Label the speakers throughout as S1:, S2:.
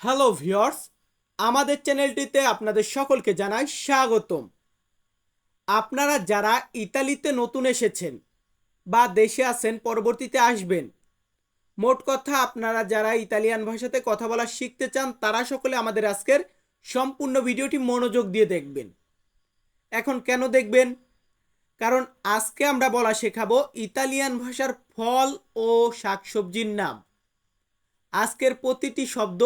S1: Hello viewers, আমাদের চ্যানেলটিতে আপনাদের সকলকে জানাই স্বাগতম। আপনারা যারা ইতালিতে নতুন এসেছেন বা দেশে আছেন, পরবর্তীতে আসবেন, মোট কথা আপনারা যারা ইতালিয়ান ভাষাতে কথা বলা শিখতে চান, তারা সকলে আমাদের আজকের সম্পূর্ণ ভিডিওটি মনোযোগ দিয়ে দেখবেন। এখন কেন দেখবেন? কারণ আজকে আমরা বলা শেখাবো ইতালিয়ান ভাষার ফল ও শাকসবজির নাম। আজকের প্রতিটি শব্দ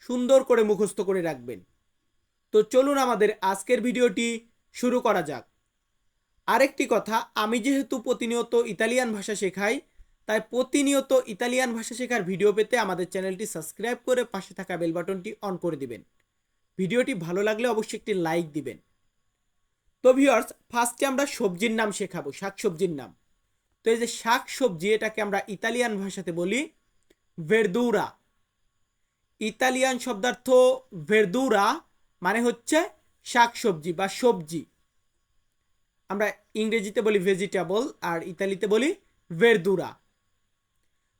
S1: সুন্দর করে মুখস্থ করে রাখবেন। তো চলুন আমাদের আজকের ভিডিওটি শুরু করা যাক। আরেকটি কথা, আমি যেহেতু প্রতিনিয়ত ইতালিয়ান ভাষা শেখাই, তাই প্রতিনিয়ত ইতালিয়ান ভাষা শেখার ভিডিও পেতে আমাদের চ্যানেলটি সাবস্ক্রাইব করে পাশে থাকা বেল বাটনটি অন করে দিবেন। ভিডিওটি ভালো লাগলে অবশ্যই একটি লাইক দিবেন। তো ভিউয়ার্স, ফার্স্টে আমরা সবজির নাম শেখাবো, শাকসবজির নাম। তো এই যে শাক সবজি এটাকে আমরা ইতালিয়ান ভাষাতে বলি ভেরদুরা ইতালিয়ান শব্দার্থ ভেরদুরা মানে হচ্ছে শাকসবজি বা সবজি। আমরা ইংরেজিতে বলি ভেজিটেবল আর ইতালিতে বলি ভেরদুরা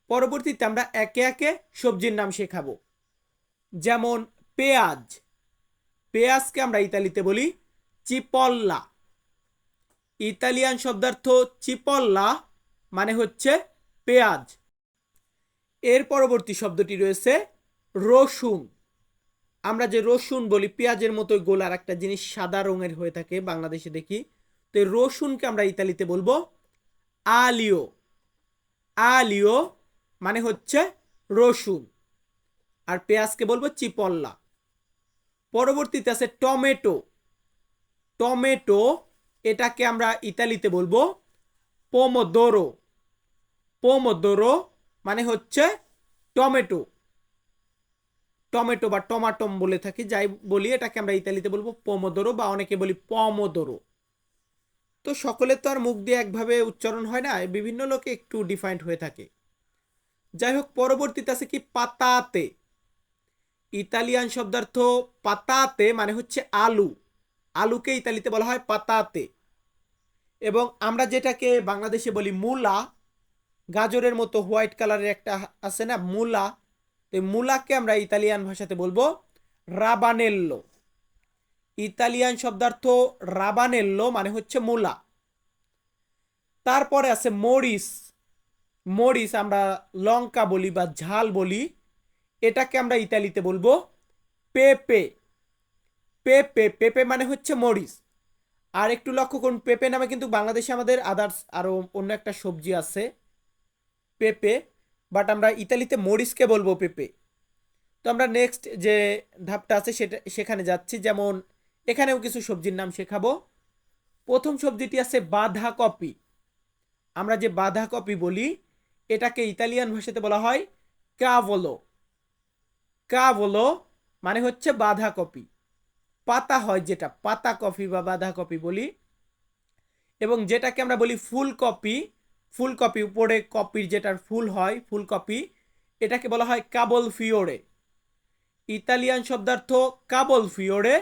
S1: পরবর্তীতে আমরা একে একে সবজির নাম শেখাবো। যেমন পেঁয়াজ। পেঁয়াজকে আমরা ইতালিতে বলি চিপল্লা ইতালিয়ান শব্দার্থ চিপল্লা মানে হচ্ছে পেঁয়াজ। এর পরবর্তী শব্দটি রয়েছে রসুন। আমরা যে রসুন বলি, পেঁয়াজের মতোই গোলার একটা জিনিস সাদা রঙের হয়ে থাকে বাংলাদেশে দেখি। তো রসুনকে আমরা ইতালিতে বলব আলিও। আলিও মানে হচ্ছে রসুন। আর পেঁয়াজকে বলব চিপল্লা। পরবর্তীতে আছে টমেটো। টমেটো এটাকে আমরা ইতালিতে বলব পোমোদোরো। পোমোদোরো মানে হচ্ছে টমেটো। টমেটো বা টমাটম বলে থাকি, যাই বলি, এটাকে আমরা ইতালিতে বলব পোমোদোরো বা অনেকে বলি পমোদোরো তো সকলে তো আর মুখ দিয়ে একভাবে উচ্চারণ হয় না, বিভিন্ন লোকে একটু ডিফাইন্ড হয়ে থাকে। যাই হোক, পরবর্তীতে আছে কি পাতাতে। ইতালিয়ান শব্দার্থ পাতাতে মানে হচ্ছে আলু। আলুকে ইতালিতে বলা হয় পাতাতে। এবং আমরা যেটাকে বাংলাদেশে বলি মূলা, গাজরের মতো হোয়াইট কালারের একটা আছে না, মূলা তো মূলাকে আমরা ইতালিয়ান ভাষাতে বলব রাবানেল্লো। ইতালিয়ান শব্দার্থ রাবানেল্লো মানে হচ্ছে মুলা। তারপরে আছে মরিচ মরিচ আমরা লঙ্কা বলি বা ঝাল বলি। এটাকে আমরা ইতালিতে বলব পেপে। পেপে পেপে মানে হচ্ছে মরিচ আর একটু লক্ষ্য করুন, পেপে নামে কিন্তু বাংলাদেশে আমাদের আদার্স আরও অন্য একটা সবজি আছে। পেপে। বাট আমরা ইতালিতে মরিচকে বলব পেপে। তো আমরা নেক্সট যে ধাপটা আছে সেটা সেখানে যাচ্ছি, যেমন এখানেও কিছু সবজির নাম শেখাবো। প্রথম সবজিটি আছে বাঁধাকপি। আমরা যে বাঁধাকপি বলি, এটাকে ইতালিয়ান ভাষাতে বলা হয় কাভলো কাভলো মানে হচ্ছে বাঁধাকপি। পাতা হয় যেটা, পাতা কফি বা বাঁধাকপি বলি। এবং যেটাকে আমরা বলি ফুলকপি ফুলকপি উপরে কপির যেটার ফুল হয় ফুলকপি এটাকে বলা হয় কাবল ফিওরে। ইতালিয়ান শব্দার্থ কাবল ফিওরে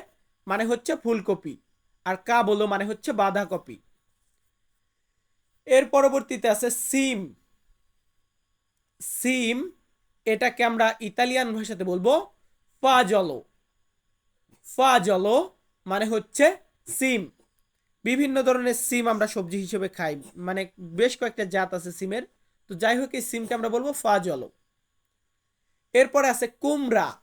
S1: মানে হচ্ছে ফুলকপি আর কাবলো মানে হচ্ছে বাঁধাকপি এর পরবর্তীতে আছে সিম। সিম, এটাকে আমরা ইতালিয়ান ভাষাতে বলব ফাজলো। ফাজলো মানে হচ্ছে সিম। বিভিন্ন ধরনের সিম আমরা সবজি হিসেবে খাই। মানে বেশ কয়েকটা জাত আছে সিমের। তো যাই হোক, এই সিমকে আমরা বলব ফাজলো। এরপরে আছে কুমড়া।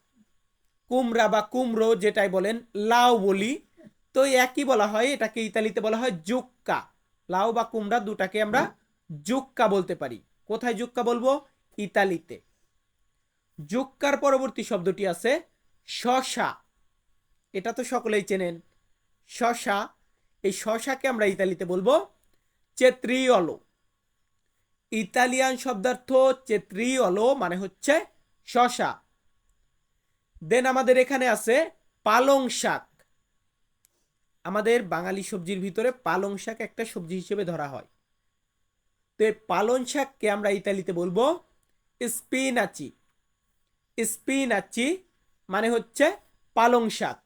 S1: কুমড়া বা কুমড়ো যেটাই বলেন, লাউ বলি। তো একই বলা হয়, এটাকে ইতালিতে বলা হয় জুক্কা। লাউ বা কুমড়া দুটাকে আমরা জুক্কা বলতে পারি। কোথায় জুক্কা বলব? ইতালিতে। জুক্কার পরবর্তী শব্দটি আছে শশা। এটা তো সকলেই চেনেন। শশা এই শশাকে আমরা ইতালিতে বলব চেত্রিয়লো ইতালিয়ান শব্দার্থ চেত্রিয়লো মানে হচ্ছে শশা। দেন আমাদের এখানে আছে পালং শাক। আমাদের বাঙালি সবজির ভিতরে পালং শাক একটা সবজি হিসেবে ধরা হয়। তো এই পালং শাককে আমরা ইতালিতে বলব স্পিনাচি স্পিনাচি মানে হচ্ছে পালং শাক।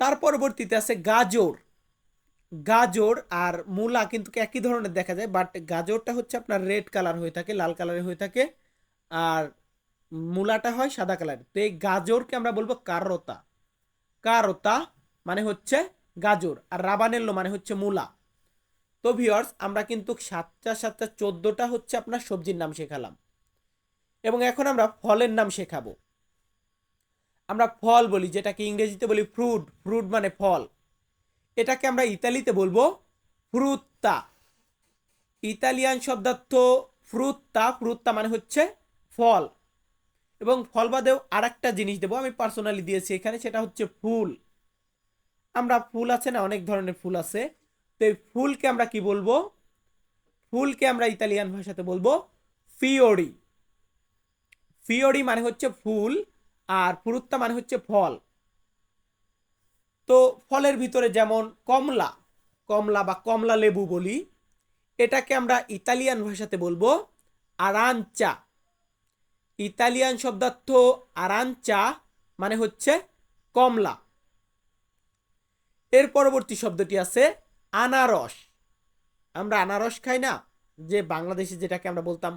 S1: তার পরবর্তীতে আছে গাজর। গাজর আর মূলা কিন্তু একই ধরনের দেখা যায় বাট গাজরটা হচ্ছে আপনার রেড কালার হয়ে থাকে, লাল কালারের হয়ে থাকে, আর মূলাটা হয় সাদা কালার তো এই গাজরকে আমরা বলব কারোতা। কারোতা মানে হচ্ছে গাজর, আর রাবানেল্লো মানে হচ্ছে মূলা। তো ভিওর্স আমরা কিন্তু সাতটা সাতটা, চোদ্দোটা হচ্ছে আপনার সবজির নাম শেখালাম। এবং এখন আমরা ফলের নাম শেখাবো। আমরা ফল বলি, যেটাকে ইংরেজিতে বলি ফ্রুট। ফ্রুট মানে ফল। এটাকে আমরা ইতালিতে বলব ফ্রুত্তা। ইতালিয়ান শব্দার্থ ফ্রুত্তা ফ্রুত্তা মানে হচ্ছে ফল। এবং ফল বাদেও আর একটা জিনিস দেবো, আমি পার্সোনালি দিয়েছি এখানে, সেটা হচ্ছে ফুল। আমরা ফুল আছে না, অনেক ধরনের ফুল আছে। তো এই ফুলকে আমরা কি বলব? ফুলকে আমরা ইতালিয়ান ভাষাতে বলব ফিওরি। ফিওরি মানে হচ্ছে ফুল। আর ফ্রুত্তা মানে হচ্ছে ফল। তো ফলের ভিতরে যেমন কমলা কমলা বা কমলা লেবু বলি, এটাকে আমরা ইতালিয়ান ভাষাতে বলব আরাঞ্চা। ইতালিয়ান শব্দার্থ আরাঞ্চা মানে হচ্ছে কমলা। এর পরবর্তী শব্দটি আছে আনারস। আমরা আনারস খাই না, যে বাংলাদেশে যেটাকে আমরা বলতাম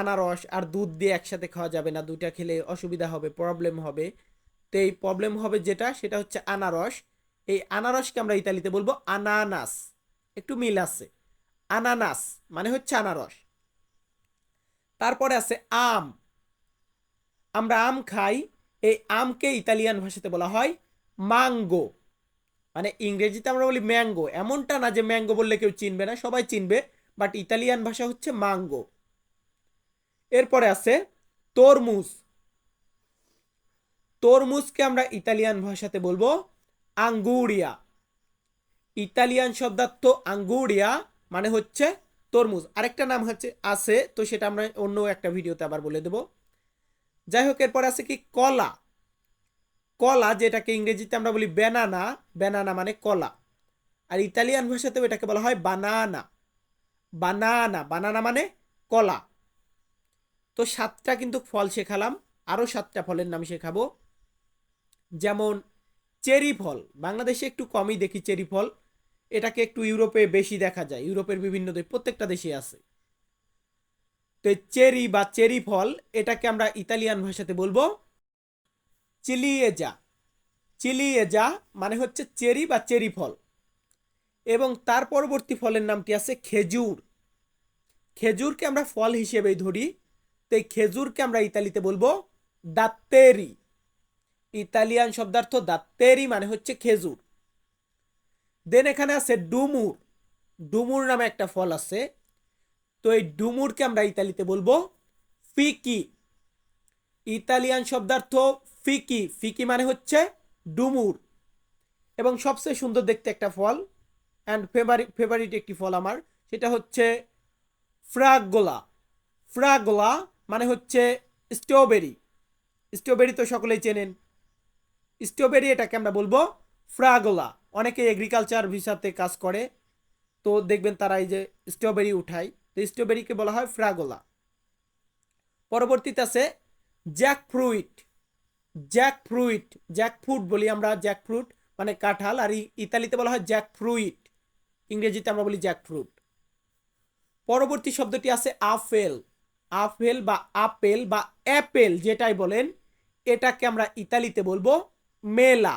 S1: আনারস আর দুধ দিয়ে একসাথে খাওয়া যাবে না। দুইটা খেলে অসুবিধা হবে প্রবলেম হবে। তো এই প্রবলেম হবে যেটা, সেটা হচ্ছে আনারস। এই আনারসকে আমরা ইতালিতে বলব আনানাস। একটু মিল আছে। আনানাস মানে হচ্ছে আনারস। তারপরে আছে আম। আমরা আম খাই। এই আমকে ইতালিয়ান ভাষাতে বলা হয় মাঙ্গো। মানে ইংরেজিতে আমরা বলি ম্যাঙ্গো। এমনটা না যে ম্যাঙ্গো বললে কেউ চিনবে না, সবাই চিনবে। বাট ইতালিয়ান ভাষা হচ্ছে মাঙ্গো। এরপরে আছে তরমুজ। তরমুজকে আমরা ইতালিয়ান ভাষাতে বলব আঙ্গুরিয়া। ইতালিয়ান শব্দার্থ আঙ্গুরিয়া মানে হচ্ছে তরমুজ। আরেকটা নাম হচ্ছে আছে, তো সেটা আমরা অন্য একটা ভিডিওতে আবার বলে দেব। যাই হোক, এরপর আছে কি কলা। কলা, যেটাকে ইংরেজিতে আমরা বলি ব্যানানা। ব্যানানা মানে কলা। আর ইতালিয়ান ভাষাতেও এটাকে বলা হয় বানানা। বানানা বানানা মানে কলা। তো সাতটা কিন্তু ফল শেখালাম, আরও সাতটা ফলের নাম শেখাবো। যেমন চেরি ফল, বাংলাদেশে একটু কমই দেখি চেরি ফল। এটাকে একটু ইউরোপে বেশি দেখা যায়, ইউরোপের বিভিন্ন দেশ, প্রত্যেকটা দেশে আছে। তো চেরি বা চেরি ফল, এটাকে আমরা ইতালিয়ান ভাষাতে বলব চিলিয়েজা। চিলিয়েজা মানে হচ্ছে চেরি বা চেরি ফল। এবং তার পরবর্তী ফলের নামটি আছে খেজুর। খেজুরকে আমরা ফল হিসেবেই ধরি। তো এই খেজুরকে আমরা ইতালিতে বলব দাত্তেরি। ইতালিয়ান শব্দার্থ দাত্তেরি মানে হচ্ছে খেজুর। দেন এখানে আছে ডুমুর। ডুমুর নামে একটা ফল আছে। তো এই ডুমুরকে আমরা ইতালিতে বলব ফিকি। ইতালিয়ান শব্দার্থ ফিকি। ফিকি মানে হচ্ছে ডুমুর। এবং সবচেয়ে সুন্দর দেখতে একটা ফল অ্যান্ড ফেভারিট ফেভারিট একটি ফল আমার, সেটা হচ্ছে ফ্রাগোলা। ফ্রাগোলা মানে হচ্ছে স্ট্রবেরি স্ট্রবেরি তো সকলেই চেনেন। স্ট্রবেরি এটাকে আমরা বলব ফ্রাগোলা। অনেকে এগ্রিকালচার ভিসাতে কাজ করে। তো দেখবেন তারা এই যে স্ট্রবেরি উঠায়। তো স্ট্রবেরিকে বলা হয় ফ্রাগোলা। পরবর্তীতে আছে jackfruit jackfruit jackfruit বলি আমরা জ্যাক ফ্রুট মানে কাঁঠাল। আর ইতালিতে বলা হয় জ্যাক ফ্রুইট ইংরেজিতে আমরা বলি জ্যাক ফ্রুট পরবর্তী শব্দটি আছে আপেল। আপেল বা আপেল বা অ্যাপেল যেটাই বলেন, এটাকে আমরা ইতালিতে বলব মেলা।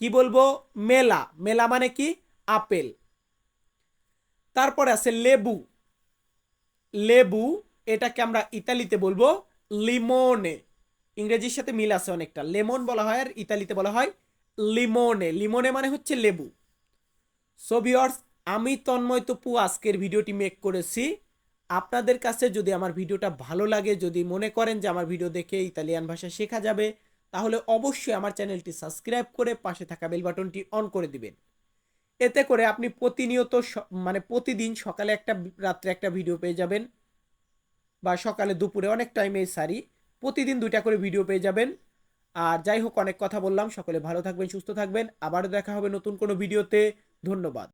S1: কি বলব? মেলা। মেলা মানে কি? আপেল। তারপরে আছে লেবু। লেবু এটাকে আমরা ইতালিতে বলব লিমোনে। ইংরেজির সাথে মিল আছে অনেকটা। লেমন বলা হয় আর ইতালিতে বলা হয় লিমোনে। লিমোনে মানে হচ্ছে লেবু। সো ভিউয়ার্স আমি তন্ময় তপু আজকের ভিডিওটি মেক করেছি। আপনাদের কাছে যদি আমার ভিডিওটা ভালো লাগে, যদি মনে করেন যে আমার ভিডিও দেখে ইতালিয়ান ভাষা শেখা যাবে, তাহলে অবশ্যই আমার চ্যানেলটি সাবস্ক্রাইব করে পাশে থাকা বেল বাটনটি অন করে দিবেন। এতে করে আপনি প্রতিনিয়ত মানে প্রতিদিন সকালে একটা, রাত্রে একটা ভিডিও পেয়ে যাবেন বা সকালে দুপুরে অনেক টাইমে সারি প্রতিদিন দুইটা করে ভিডিও পেয়ে যাবেন। আর যাই হোক, অনেক কথা বললাম। সকলে ভালো থাকবেন, সুস্থ থাকবেন। আবারও দেখা হবে নতুন কোনো ভিডিওতে। ধন্যবাদ।